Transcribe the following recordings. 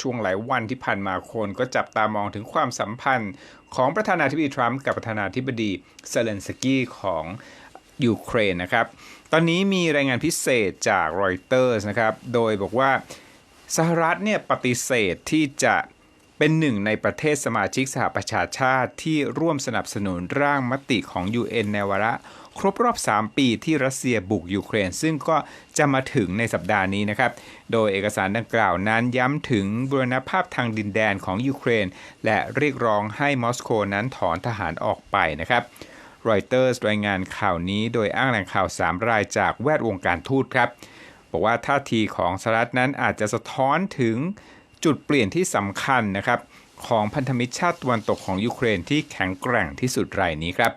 ช่วงหลายวันที่ผ่านมาคนก็จับตามองถึงความสัมพันธ์ของประธานาธิบดีทรัมป์กับประธานาธิบดีเซเลนสกี้ของยูเครนนะครับ ตอนนี้มีรายงานพิเศษจากรอยเตอร์สนะครับ โดยบอกว่าสหรัฐเนี่ยปฏิเสธที่จะเป็นหนึ่งในประเทศสมาชิกสหประชาชาติที่ร่วมสนับสนุนร่างมติของ UN ในวาระ ครบรอบ 3 ปีที่รัสเซียบุกยูเครน ซึ่งก็จะมาถึงในสัปดาห์นี้นะครับ โดยเอกสารดังกล่าวนั้นย้ำถึงบูรณภาพทางดินแดนของยูเครน และเรียกร้องให้มอสโกนั้นถอนทหารออกไปนะครับรอยเตอร์สรายงานข่าวนี้โดยอ้างแหล่งข่าว 3 รายจากแวดวงการทูตครับ บอกว่าท่าทีของสหรัฐนั้นอาจจะสะท้อนถึงจุดเปลี่ยนที่สำคัญนะครับของพันธมิตรชาติตะวันตกของยูเครนที่แข็งแกร่งที่สุดรายนี้ครับ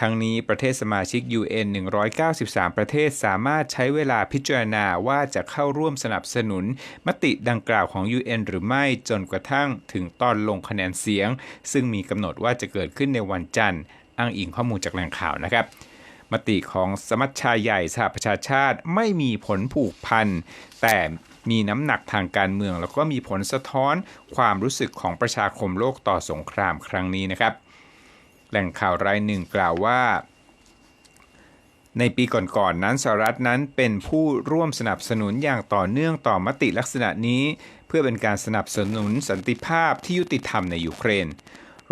ทั้งนี้ประเทศสมาชิก UN 193 ประเทศสามารถใช้เวลาพิจารณาว่าจะเข้าร่วมสนับสนุน มติดังกล่าวของ UN หรือไม่จนกระทั่งถึงตอนลงคะแนนเสียง ซึ่งมีกำหนดว่าจะเกิดขึ้นในวันจันทร์ อ้างอิงข้อมูลจากแหล่งข่าวนะครับมติของสมัชชาใหญ่สหประชาชาติไม่มีผลผูกพัน แต่มีน้ำหนักทางการเมือง แล้วก็มีผลสะท้อนความรู้สึกของประชาคมโลกต่อสงครามครั้งนี้นะครับ แหล่งข่าวรายหนึ่งกล่าวว่า ในปีก่อนๆนนั้นสหรัฐนั้นเป็นผู้ร่วมสนับสนุนอย่างต่อเนื่องต่อมติลักษณะนี้ เพื่อเป็นการสนับสนุนสันติภาพที่ยุติธรรมในยูเครน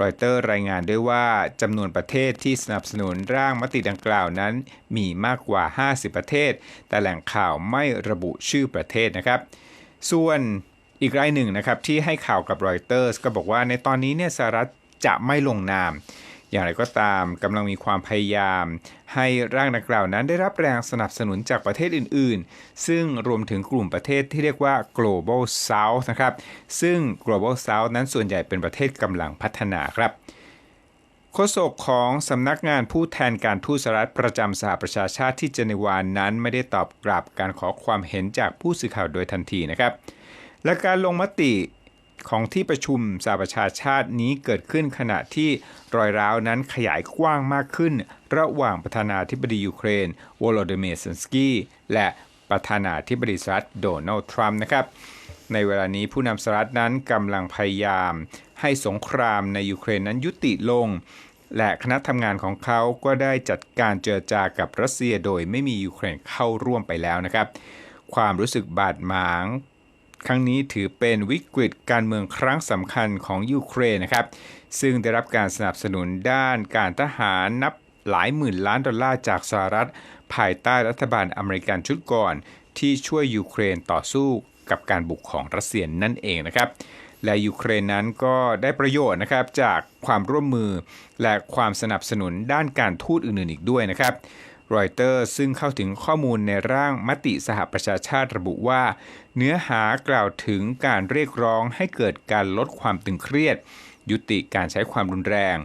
รอยเตอร์รายงานด้วยว่าจำนวนประเทศที่สนับสนุนร่างมติดังกล่าวนั้น มีมากกว่า 50 ประเทศ แต่แหล่งข่าวไม่ระบุชื่อประเทศนะครับ ส่วนอีกรายหนึ่งนะครับที่ให้ข่าวกับรอยเตอร์สก็บอกว่าในตอนนี้เนี่ยสหรัฐจะไม่ลงนาม อย่างไรก็ตามกำลังมีความพยายาม ให้ร่างดังกล่าวนั้นได้รับแรงสนับสนุนจากประเทศอื่น ๆ ซึ่งรวมถึงกลุ่มประเทศที่เรียกว่า global south นะครับ ซึ่ง global south นั้นส่วนใหญ่เป็นประเทศกำลังพัฒนาครับโฆษกของสำนักงานผู้แทนการทูตสหรัฐประจำสหประชาชาติที่เจนีวานั้นไม่ได้ตอบกลับการขอความเห็นจากผู้สื่อข่าวโดยทันทีนะครับ และการลงมติ ของที่ประชุมสหประชาชาตินี้เกิดขึ้นขณะที่รอยร้าวนั้นขยายกว้างมากขึ้น ระหว่างประธานาธิบดียูเครนวโลดิเมียร์เซนสกี้และประธานาธิบดีสหรัฐโดนัลด์ทรัมป์นะครับ ในเวลานี้ผู้นำสหรัฐนั้นกำลังพยายาม ให้สงครามในยูเครนนั้นยุติลง และคณะทำงานของเขาก็ได้จัดการเจรจากับรัสเซียโดยไม่มียูเครนเข้าร่วมไปแล้วนะครับ ความรู้สึกบาดหมาง ครั้งนี้ถือเป็นวิกฤตการเมืองครั้งสำคัญของยูเครนนะครับ ซึ่งได้รับการสนับสนุนด้านการทหารนับหลายหมื่นล้านดอลลาร์จากสหรัฐ ภายใต้รัฐบาลอเมริกันชุดก่อน ที่ช่วยยูเครนต่อสู้กับการบุกของรัสเซียนั่นเองนะครับและยูเครนนั้นก็ได้ประโยชน์นะครับจากความร่วมมือและความสนับสนุนด้านการทูตอื่นๆอีกด้วยนะครับ รอยเตอร์ ซึ่งเข้าถึงข้อมูลในร่างมติสหประชาชาติระบุว่า เนื้อหากล่าวถึงการเรียกร้องให้เกิดการลดความตึงเครียด ยุติการใช้ความรุนแรง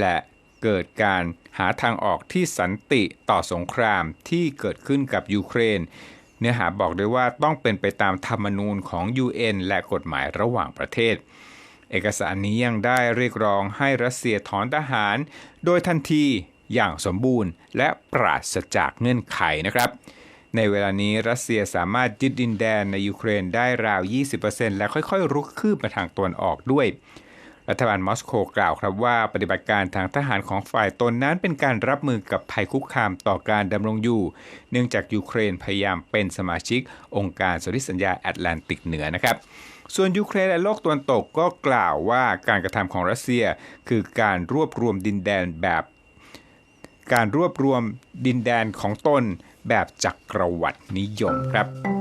และเกิดการหาทางออกที่สันติต่อสงครามที่เกิดขึ้นกับยูเครน เนื้อหาบอกด้วยว่าต้องเป็นไปตามธรรมนูญของ UN และกฎหมายระหว่างประเทศเอกสารนี้ยังได้เรียกร้องให้รัสเซียถอนทหาร โดยทันที อย่างสมบูรณ์ และปราศจากเงื่อนไขนะครับ ในเวลานี้รัสเซียสามารถยึดดินแดนในยูเครนได้ราว 20%และค่อยๆ รุกคืบมาทางตะวันออกด้วย รัฐบาลมอสโกกล่าวครับว่าปฏิบัติการทางทหารของฝ่ายตนนั้นเป็นการรับมือกับภัยคุกคามต่อการดำรงอยู่ เนื่องจากยูเครนพยายามเป็นสมาชิก องค์การสนธิสัญญาแอตแลนติกเหนือนะครับส่วนยูเครนและโลกตะวันตกก็กล่าวว่าการกระทำของรัสเซีย คือการรวบรวมดินแดนแบบ การรวบรวมดินแดนของตนแบบจักรวรรดินิยมครับ